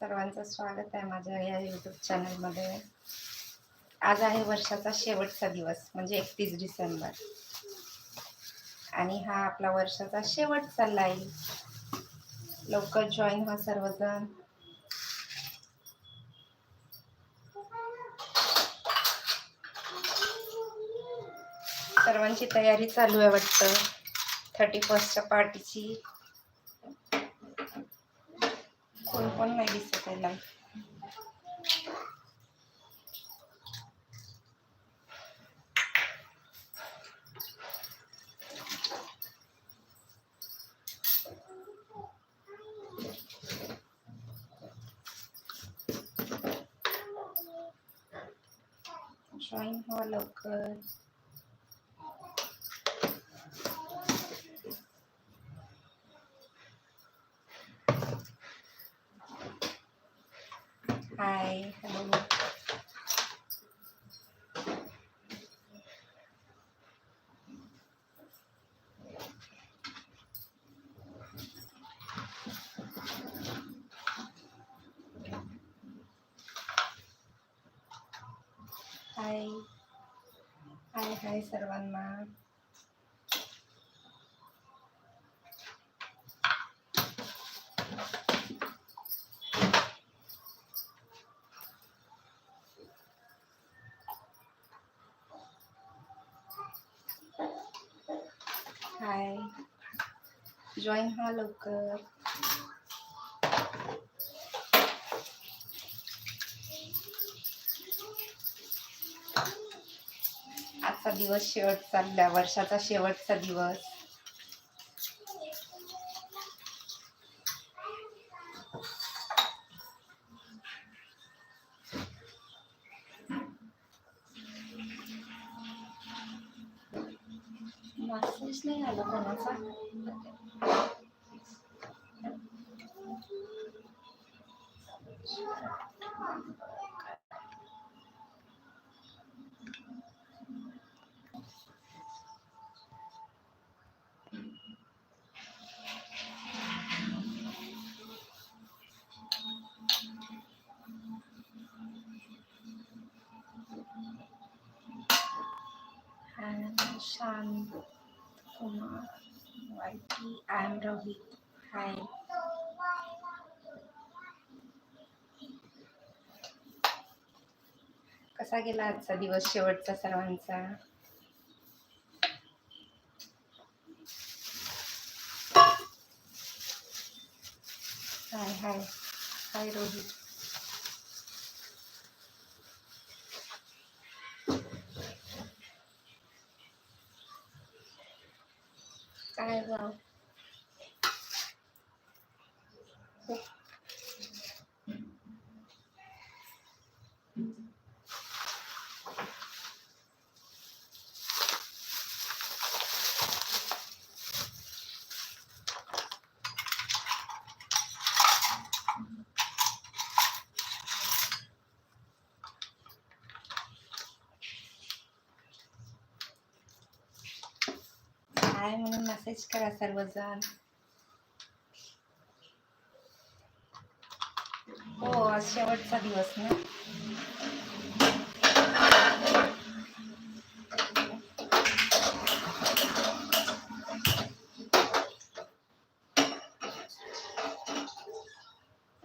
सर्वांचं स्वागत आहे माझ्या या यूट्यूब चॅनलमध्ये आज आहे वर्षाचा शेवटचा दिवस म्हणजे एकतीस डिसेंबर. आणि हा आपला वर्षाचा शेवट चालला आहे लवकर जॉईन व्हा सर्वजण. सर्वांची तयारी चालू आहे वाटतं. थर्टी फर्स्टच्या पार्टीची कोण कोण नाही दिसत आहे लाईव्ह जॉईन व्हा लवकर हाय हॅलो हाय हाय हाय सर्वांना हाय जॉईन हा लवकर. आजचा दिवस शेवट चालला वर्षाचा शेवटचा दिवस. मॅसेज नाही आला कोणाचा? Shant Kumar Kumar I am Ravi hi कसा गेला आजचा दिवस शेवटचा सर्वांचा? हाय हाय हाय रोहित काय गाव काय म्हणून मेसेज करा सर्वजण. हो आज शेवटचा दिवस ना.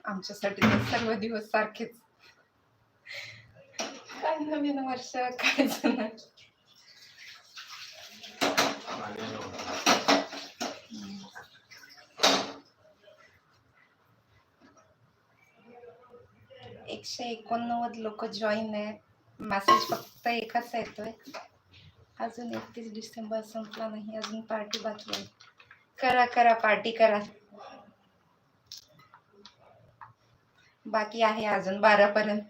आमच्यासाठी तर सर्व दिवस सारखेच. काय नवीन वर्ष काय झालं एकशे एकोणनव्वद लोक जॉईन मेसेज फक्त एकच येतोय अजून एकतीस डिसेंबर संपला नाही अजून पार्टी बाकी आहे करा करा पार्टी करा बाकी आहे अजून बारा पर्यंत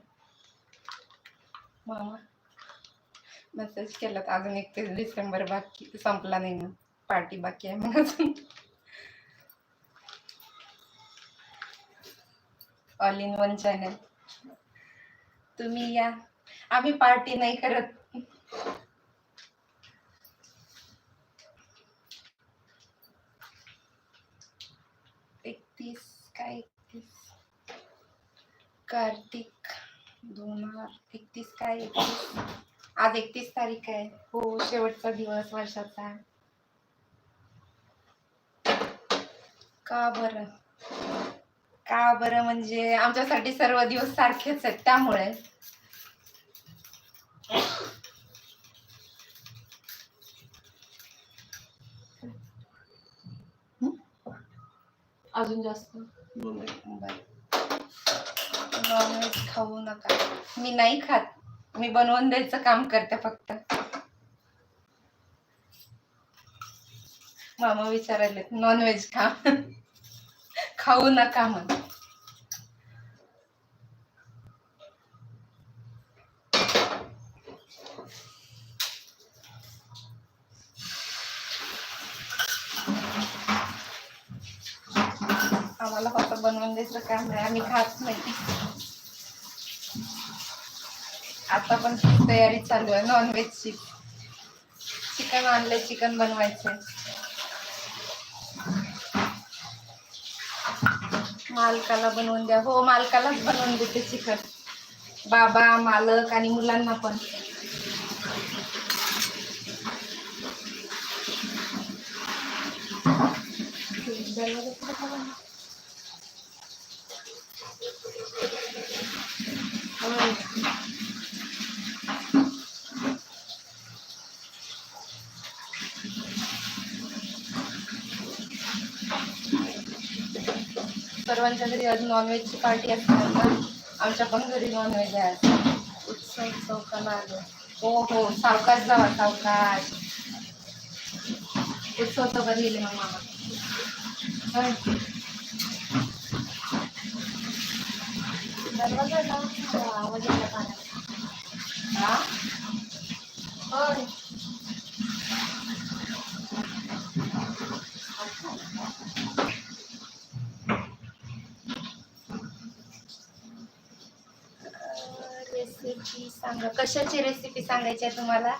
मामा मेसेज केला अजून एकतीस डिसेंबर बाकी संपला नाही मग पार्टी बाकी आहे मग अजून ऑल इन वन चॅनल तुम्ही या. आम्ही पार्टी नाही करत. एकतीस काय एकतीस? कार्तिक दोन हजार एकतीस काय एकतीस? आज एकतीस तारीख आहे. हो शेवटचा दिवस वर्षाचा. का बरं? का बरं? म्हणजे आमच्यासाठी सर्व दिवस सारखेच आहेत त्यामुळे. अजून जास्त? नॉनव्हेज खाऊ नका. मी नाही खात. मी बनवून द्यायचं काम करते फक्त. मामा विचारायले नॉनव्हेज खा. खाऊ नका म्हण आम्हाला फक्त बनवून द्यायचं काम नाही आम्ही खात नाही. आता पण तयारी चालू आहे नॉनव्हेजची चिकन आणलंय चिकन बनवायचंय. मालकाला बनवून द्या. हो मालकालाच बनवून देते चिकन. बाबा मालक आणि मुलांना पण. सर्वांच्या घरी आज नॉनव्हेजची पार्टी असणार ना आमच्या पण घरी नॉनव्हेज आहे आज. उत्सव चौकाला आलो हो हो सावकाश जावा सावकाश उत्सव चौकात गेले मग मामा. दरवाजा आवाज पाण्याचा. हा? होय. रेसिपी सांगा कशाची रेसिपी सांगायची आहे तुम्हाला?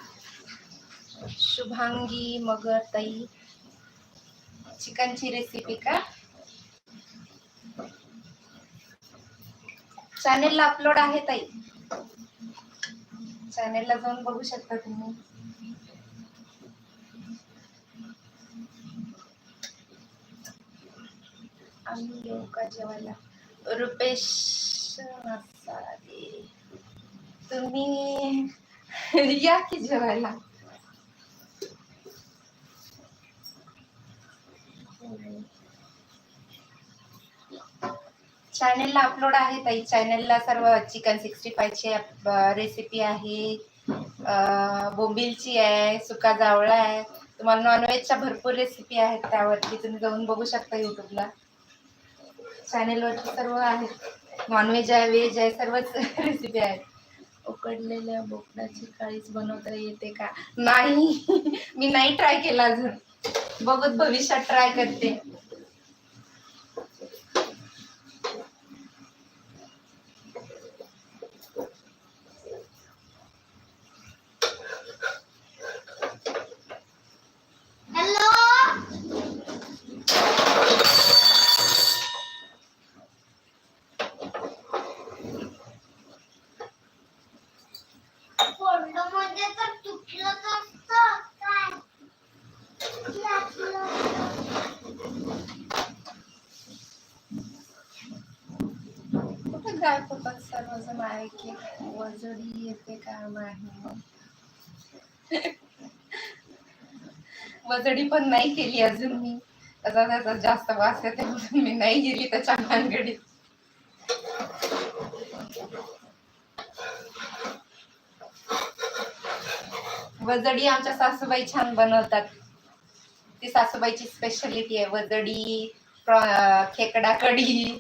शुभांगी मगर ताई चिकनची रेसिपी का? चॅनेलला अपलोड आहे ताई. चॅनेलला जाऊन बघू शकता तुम्ही. आम्ही येऊ का जेवायला? रुपेश मसाले. तुम्ही या की जेवायला? चॅनेलला अपलोड आहे ताई. चॅनेलला सर्व चिकन सिक्स्टी फायची रेसिपी आहे. बोंबिलची आहे सुका जावळा आहे. तुम्हाला नॉनव्हेजच्या भरपूर रेसिपी आहेत त्यावरती. तुम्ही जाऊन बघू शकता युट्यूबला चॅनेलवरती सर्व आहेत नॉनव्हेज आहे व्हेज आहे सर्वच रेसिपी आहेत. उकडलेल्या बोकडाची काळीच बनवता येते का? नाही. मी नाही ट्राय केला अजून. बघत भविष्यात ट्राय करते फोटोमध्ये तर चुकलंच असतं काय यातलं. पण गायब सर्वजण आहे की वजडी येते काम आहे. वजडी पण नाही केली अजून मी. त्याचा त्याचा जास्त वास येते म्हणून मी नाही गेली त्याच्या भानगडीत वजडी आमच्या सासूबाई छान बनवतात. ती सासूबाईची स्पेशालिटी आहे. वजडी खेकडा कढी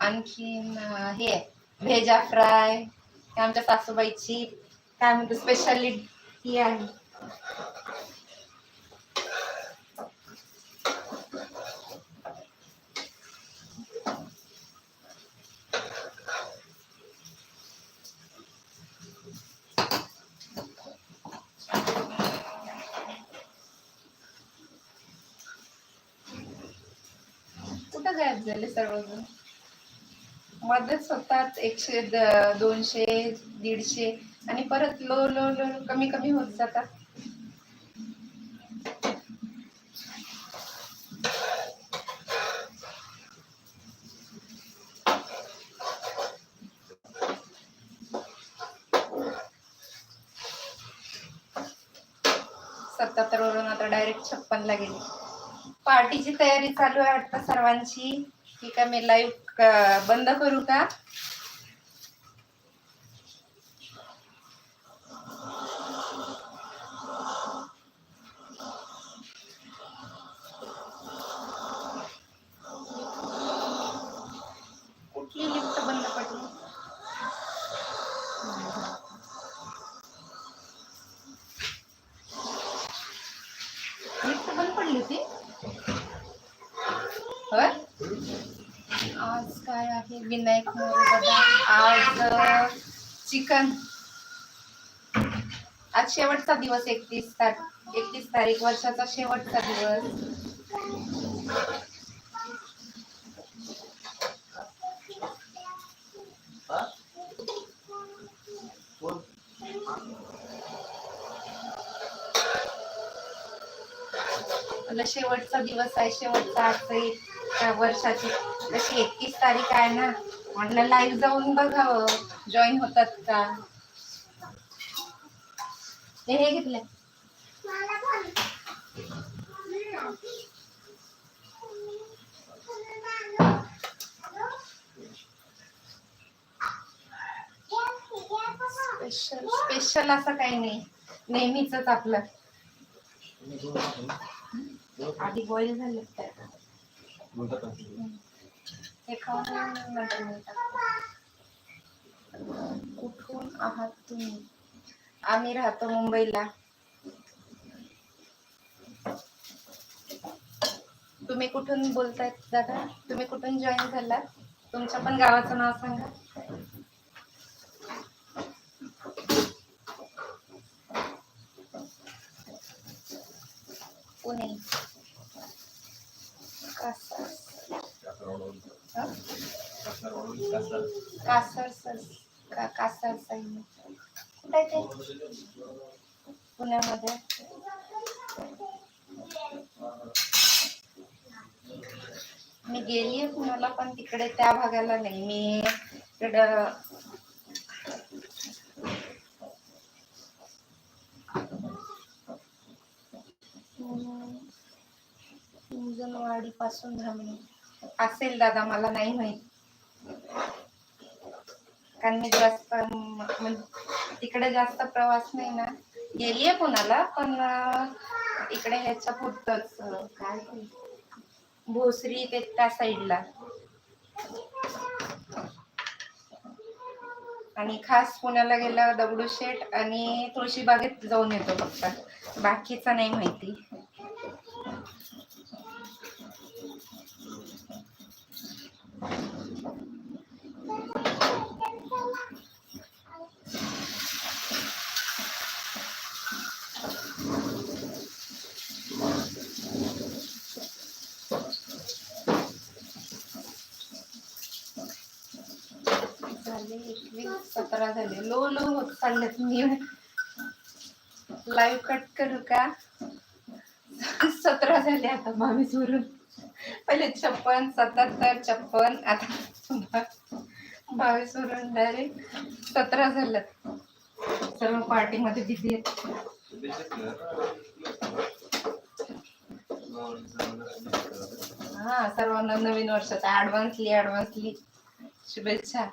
आणखीन हे हे भेजा फ्राय हे आमच्या सासूबाईची काय म्हणतो स्पेशालिटी आहे. कुठं गायब झाले सर्वजण? मध्येच होतात एकशे दोनशे दीडशे आणि परत लो लो लो कमी कमी होत जातात. सत्याहत्तर वरून आता डायरेक्ट छप्पन ला गेली. पार्टीची तयारी चालू आहे वाटतं सर्वांची. की आहे मी लाईव्ह बंद करू का? विनायक मोरे आज चिकन आज शेवटचा दिवस एकतीस तारीख एकतीस तारीख वर्षाचा शेवटचा दिवस. शेवटचा दिवस आहे शेवटचा आज वर्षाची जशी एकतीस तारीख आहे ना म्हटलं लाईव्ह जाऊन बघावं. जॉईन होतात का? हे हे घेतलंय. स्पेशल स्पेशल असं काही नाही. नेहमीच आपलं. आधी बॉईल झालं. खाऊन कुठून आहात तुम्ही? आम्ही राहतो मुंबईला. तुम्ही कुठून बोलतायत दादा? तुम्ही कुठून जॉईन झालात? तुमच्या पण गावाचं नाव सांगा पुणे कासार हं? कासार सर का कासार कुठे ते? पुण्यामध्ये. मी गेलीये पुण्याला पण तिकडे त्या भागाला नाही. मी इकडं वाडी पासून असेल दादा मला नाही माहीत. कारण मी जास्त तिकडे जास्त प्रवास नाही ना. गेलीये पुण्याला पण इकडे ह्याच्या पुरतच काय भोसरी ते त्या साईडला. आणि खास पुण्याला गेला दगडूशेठ आणि तुळशीबागेत जाऊन येतो फक्त. बाकीचं नाही माहिती झाले एकवीस सतरा झाले. लो लो होत चाललेत मी. लाईव्ह कट करू का? सतरा झाले आता बावीस वरून पहिले छप्पन सत्याहत्तर छप्पन. आता बावीस वरून डायरेक्ट सतरा झाल्यात सर्व पार्टीमध्ये बिझी आहेत. हा सर्वांना नवीन वर्षाचा ऍडव्हान्सली ऍडव्हान्सली शुभेच्छा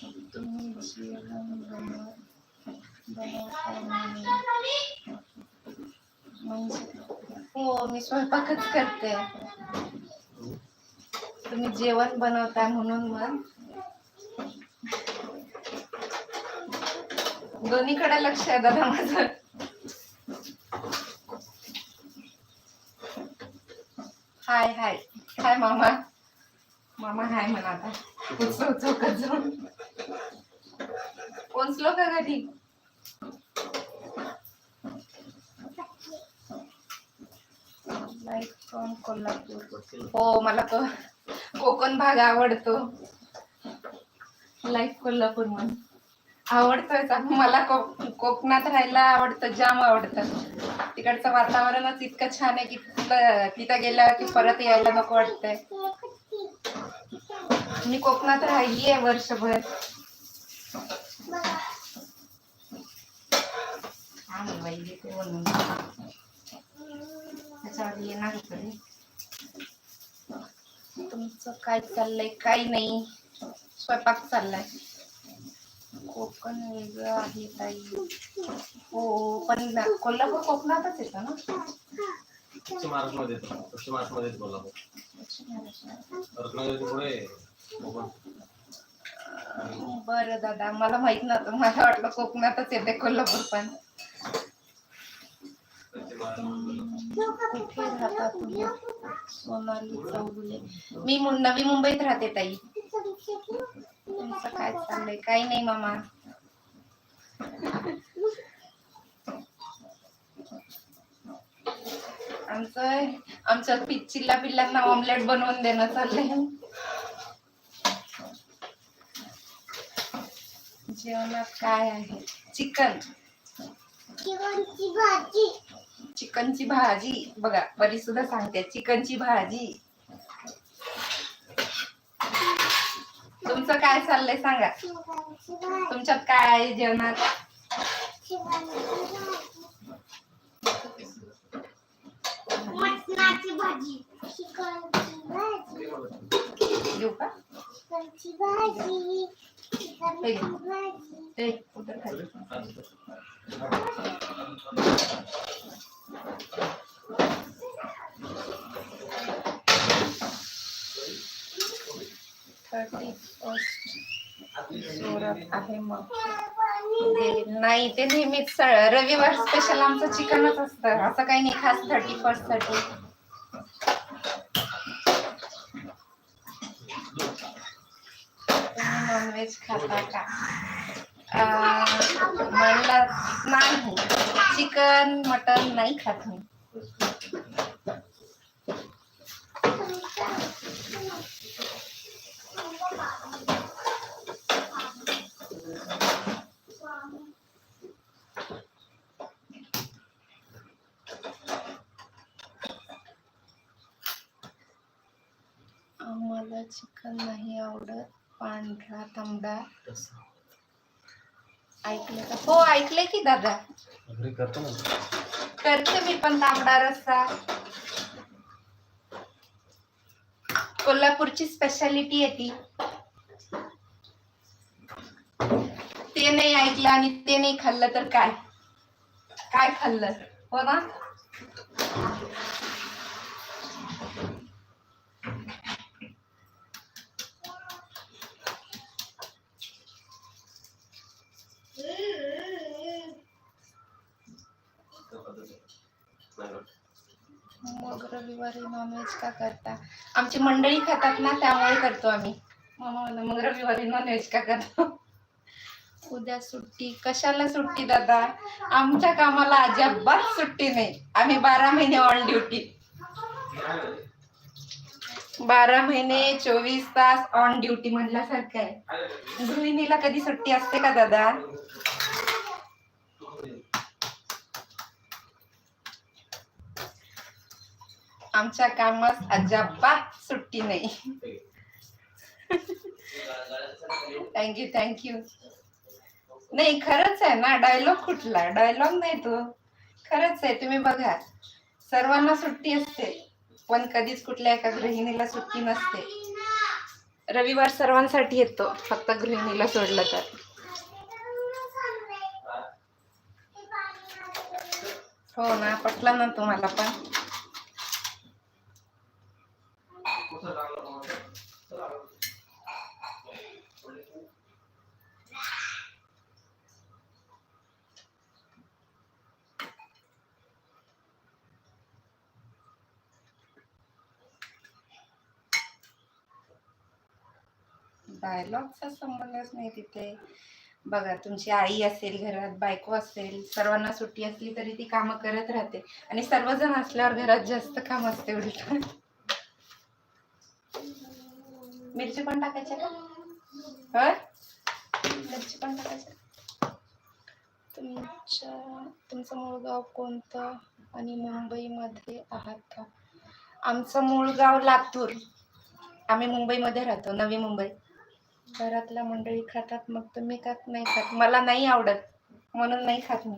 तुम्ही जेवण बनव- बनवता म्हणे. म्हणजे हो मी स्वयंपाकच करते. तुम्ही जेवण बनवताय म्हणून मग. दोन्हीकडे लक्ष आहे दादा माझं. हाय हाय. हाय मामा. मामा हाय म्हणा आता. उचल उचल कचरून पोचलो का घरी? कोल्हापूर हो मला को कोकण भाग आवडतो. लाईक कोल्हापूर म्हणून. आवडतोय मला कोकणात राहायला आवडतं जाम आवडतं. तिकडचं वातावरणच इतकं छान आहे की तिथं तिथं गेल्यावर की परत यायला नको वाटतंय. मी कोकणात राहिली आहे वर्षभर आम्ही त्याच्यावर येणार होतं तुमचं काय चाललंय? काही नाही. स्वयंपाक चाललाय. कोकण वेगळं आहे ताई. हो पण ना- कोल्हापूर कोकणातच येतं ना? पश्चिम महाराष्ट्रामध्ये येतो. पश्चिम महाराष्ट्रामध्ये येतो कोल्हापूर. दक्षिण महाराष्ट्रात. रत्नागिरी पुढे कोकण. बरं दादा मला माहीत नव्हतं. मला वाटलं कोकणातच येते कोल्हापूर पण. कुठे राहता तुम्ही? सोनाली चौगुले. मी नवी मुंबईत राहते ताई. तुमचं काय चाललंय? काही नाही मामा. आमचं आमच्या पिच्चिल्ला पिल्लांना ऑमलेट बनवून देणं चाललंय. जेवणात काय आहे? चिकन. भाजी. चिकनची भाजी बघा बरी सुद्धा सांगते चिकनची भाजी. तुमचं काय चाललंय सांगा? तुमच्यात काय आहे जेवणात? भाजी मटणाची भाजी चिकनची भाजी. घेऊ का? चिकनची भाजी चिकनची भाजी. ते उधर खाली. थर्टी फर्स्ट सोडत आहे मग नाही ते नेहमीच रविवार स्पेशल आमचं चिकनच असतं. असं काही नाही खास थर्टी फर्स्टसाठी. तुम्ही नॉनव्हेज खाता का? म्हणला नाही. चिकन मटन नाही खात मी. आम्हाला चिकन नाही आवडत. पांढरा तांबडा. ऐकले का? हो ऐकले की दादा. घरी करतो ना. करते मी पण तांबडा रस्सा. कोल्हापूरची स्पेशालिटी आहे ती. ते नाही ऐकलं आणि ते नाही खाल्लं तर काय? काय खाल्लं? हो ना? रविवारी नॉनव्हेज का करता? आमची मंडळी खातात ना त्यामुळे करतो आम्ही. म्हणून मग रविवारी नॉनव्हेज का करतो? उद्या सुट्टी. कशाला सुट्टी दादा? आमच्या कामाला अजिबात सुट्टी नाही. आम्ही बारा महिने ऑन ड्युटी बारा महिने चोवीस तास ऑन ड्युटी म्हटल्यासारखं आहे. गृहिणीला कधी सुट्टी असते का दादा? आमच्या कामात अजिबात सुट्टी नाही. थँक्यू थँक्यू नाही खरंच आहे ना डायलॉग कुठला? डायलॉग नाही तो. खरंच आहे तुम्ही बघा. सर्वांना सुट्टी असते पण कधीच कुठल्या एका गृहिणीला सुट्टी नसते. रविवार सर्वांसाठी येतो फक्त गृहिणीला सोडलं तर. हो ना पटलं ना तुम्हाला पण? डायलॉगचा संबंधच नाही तिथे. बघा तुमची आई असेल घरात बायको असेल सर्वांना सुट्टी असली तरी ती कामं करत राहते. आणि सर्वजण असल्यावर घरात जास्त काम असते उलट. मिरची पण टाकायच्या का? मिरची पण टाकायच्या तुमच्या तुमचं मूळ गाव कोणतं? आणि मुंबईमध्ये आहात का? आमचं मूळ गाव लातूर. आम्ही मुंबईमध्ये राहतो नवी मुंबई. घरातल्या मंडळी खातात मग तुम्ही का नाही खात. मला नाही आवडत. म्हणून नाही खात मी.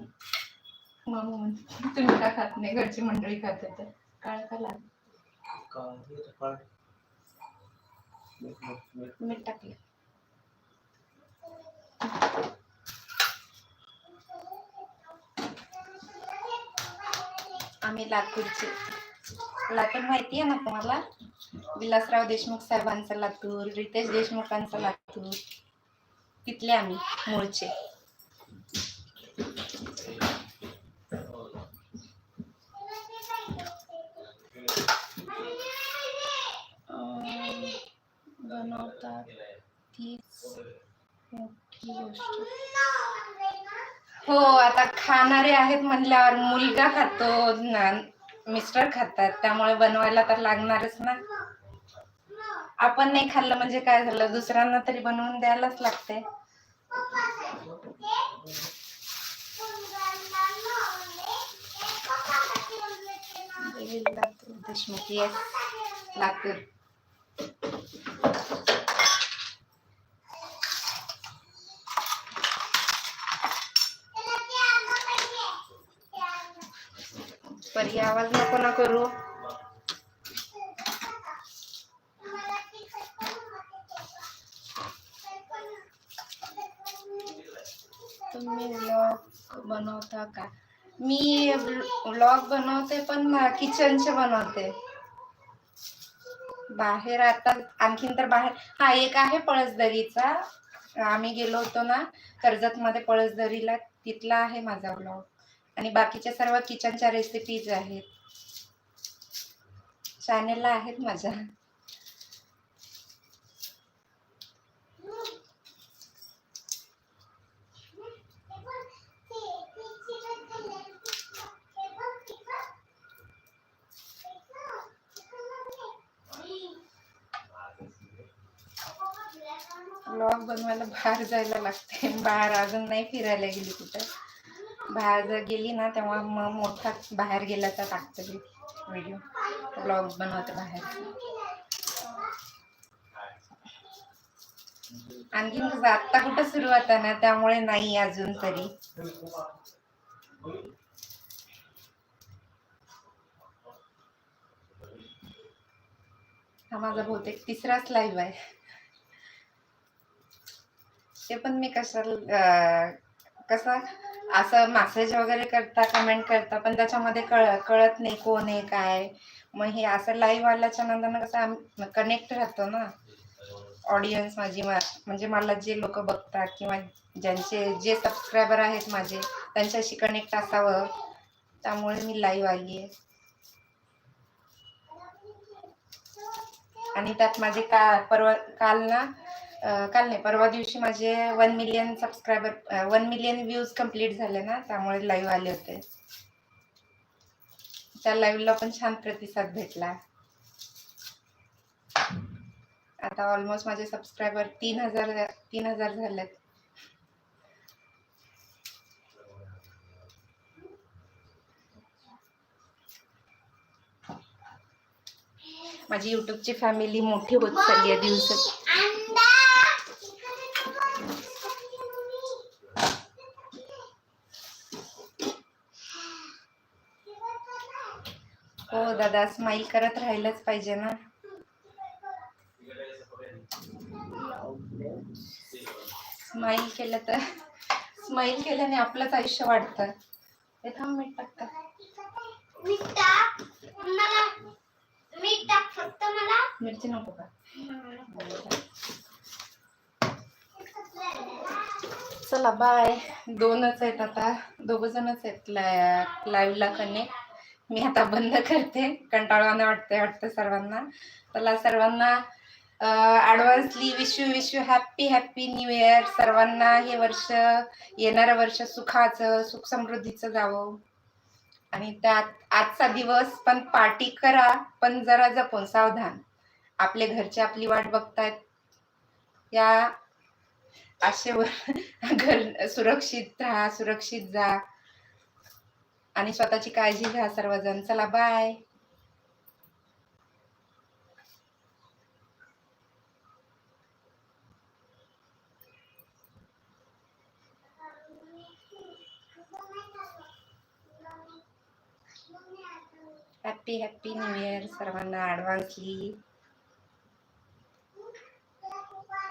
म्हणून तुम्ही का खात नाही? घरची मंडळी खाते तर. काळ का लाल? मीठ- मीठ टाकले. आम्ही लातूरचे. लातूर माहिती आहे ना तुम्हाला? विलासराव देशमुख साहेबांचा लातूर रितेश देशमुखांचा लातूर. तिथले आम्ही मूळचे बनवतात तीच मोठी गोष्ट. हो आता खाणारे आहेत म्हणल्यावर मुलगा खातो ना- मिस्टर खातात त्यामुळे बनवायला तर लागणारच ना. आपण नाही खाल्लं म्हणजे काय झालं? दुसऱ्यांना तरी बनवून द्यायलाच लागते लातूर देशमुख येस लातूर परी आवाज नको ना करू। तुम्ही व्लॉग बनवता का? मी व्लॉग बनवते पण किचनचे बनवते. बाहेर आता आणखीन तर बाहेर हा एक आहे पळसदरीचा. आम्ही गेलो होतो ना कर्जत मध्ये पळसदरीला तिथला आहे माझा व्लॉग आणि बाकीच्या सर्व किचनच्या रेसिपीज आहेत. चॅनेलला आहेत माझ्या. ब्लॉग बनवायला बाहेर जायला लागते बाहेर अजून नाही फिरायला गेली कुठं. बाहेर जर गेली ना तेव्हा मग मोठा बाहेर गेला टाकते मी व्हिडिओ ब्लॉग बनवते बाहेर. आणखीन कसं म्हणजे आत्ता कुठं सुरुवात आहे ना त्यामुळे नाही अजून तरी. हा माझा बहुतेक तिसराच लाईव्ह आहे. ते पण मी कशाला कसा? असं मॅसेज वगैरे करता कमेंट करता पण त्याच्यामध्ये कळ कळत नाही कोण आहे काय मग हे असं लाईव्ह आल्याच्यानंतर कसं कनेक्ट राहतो ना. ऑडियन्स माझी मा- म्हणजे मला जे लोक बघतात किंवा ज्यांचे जे सबस्क्रायबर आहेत माझे त्यांच्याशी कनेक्ट असावं. त्यामुळे मी लाईव्ह आली आहे. आणि त्यात माझे का परवा काल ना काल नाही परवा दिवशी माझे one million subscriber one million views complete झाले ना त्यामुळे लाईव्ह आले होते. त्या लाईव्हला पण छान प्रतिसाद भेटला. आता ऑलमोस्ट माझे सबस्क्रायबर तीन हजार तीन हजार झालेत. माझी युट्यूबची फॅमिली मोठी होत चालली आहे दिवसात हो दादा स्माईल करत राहिलंच पाहिजे ना. स्माईल केलं तर स्माईल केल्याने आपलंच आयुष्य वाढतं. हे थांब मीठ टाकतं मीठ टाक मला मीठ टाक फक्त मला. मिरची नको का? चला बाय दोनच आहेत आता. दोघ जणच आहेत लाईव्हला कनेक्ट मी आता बंद करते. कंटाळवानं वाटतंय वाटतं सर्वांना. चला सर्वांना advancely wish you wish you happy happy new year सर्वांना हे वर्ष येणारं वर्ष सुखाचं सुख समृद्धीचं जावं. आणि त्यात आजचा दिवस पण पार्टी करा पण जरा जपून सावधान. आपले घरचे आपली वाट बघतायत. या आशेवर घर सुरक्षित राहा सुरक्षित जा. आणि स्वतःची काळजी घ्या सर्वजण. चला bye happy happy new year सर्वांना ॲडव्हान्सली